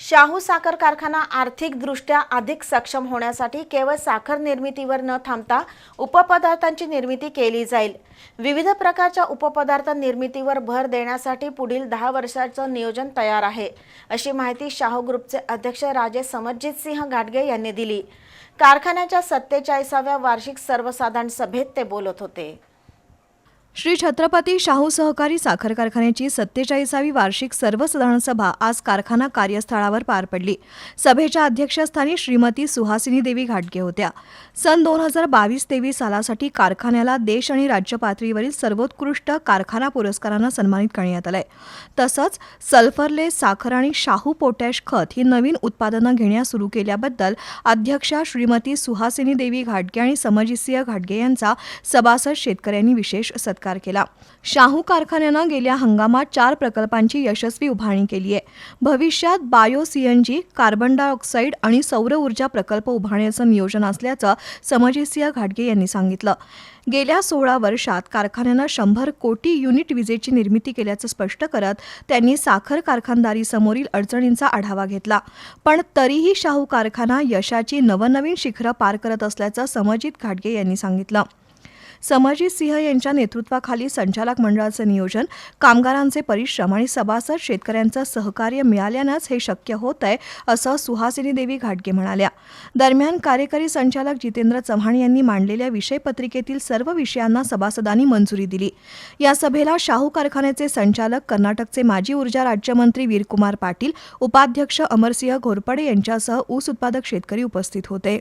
शाहू साखर कारखाना आर्थिकदृष्ट्या अधिक सक्षम होण्यासाठी केवळ साखर निर्मितीवर न थांबता उपपदार्थांची निर्मिती केली जाईल. विविध प्रकारच्या उपपदार्थ निर्मितीवर भर देण्यासाठी पुढील दहा वर्षाचं नियोजन तयार आहे अशी माहिती शाहू ग्रुपचे अध्यक्ष राजे समरजित सिंह घाटगे यांनी दिली. कारखान्याच्या सत्तेचाळीसाव्या वार्षिक सर्वसाधारण सभेत ते बोलत होते. श्री छत्रपती शाहू सहकारी साखर कारखान्याची सत्तेचाळीसावी वार्षिक सर्वसाधारण सभा आज कारखाना कार्यस्थळावर पार पडली. सभेच्या अध्यक्षस्थानी श्रीमती सुहासिनी देवी घाटगे होत्या. सन दोन हजार बावीस तेवीस सालासाठी कारखान्याला देश आणि राज्य पातळीवरील सर्वोत्कृष्ट कारखाना पुरस्कारानं सन्मानित करण्यात आलंय. तसंच सल्फरलेस साखर आणि शाहू पोटॅश खत ही नवीन उत्पादनं घेण्यास सुरू केल्याबद्दल अध्यक्षा श्रीमती सुहासिनी देवी घाटगे आणि समजिसिंह घाटगे यांचा सभासद शेतकऱ्यांनी विशेष सत्कार केला. शाहू कारखान्यानं गेल्या हंगामात चार प्रकल्पांची यशस्वी उभारणी केली आहे. भविष्यात बायो सीएनजी कार्बन डायऑक्साईड आणि सौर ऊर्जा प्रकल्प उभारण्याचं नियोजन असल्याचं समजिसिंह घाटगे यांनी सांगितलं. गेल्या सोळा वर्षात कारखान्यानं शंभर कोटी युनिट विजेची निर्मिती केल्याचं स्पष्ट करत त्यांनी साखर कारखानदारीसमोरील अडचणींचा आढावा घेतला. पण तरीही शाहू कारखाना यशाची नवनवीन शिखरं पार करत असल्याचं समजित घाटगे यांनी सांगितलं. समाजी सिंह यांच्या नेतृत्वाखाली संचालक मंडळाचं नियोजन कामगारांचे परिश्रम आणि सभासद शेतकऱ्यांचं सहकार्य मिळाल्यानंच हे शक्य होत आहे असं सुहासिनी देवी घाटगे म्हणाल्या. दरम्यान कार्यकारी संचालक जितेंद्र चव्हाण यांनी मांडलेल्या विषयपत्रिकेतील सर्व विषयांना सभासदांनी मंजुरी दिली. या सभेला शाहू कारखान्याचे संचालक कर्नाटकचे माजी ऊर्जा राज्यमंत्री वीरकुमार पाटील उपाध्यक्ष अमरसिंह घोरपडे यांच्यासह ऊस उत्पादक शेतकरी उपस्थित होते.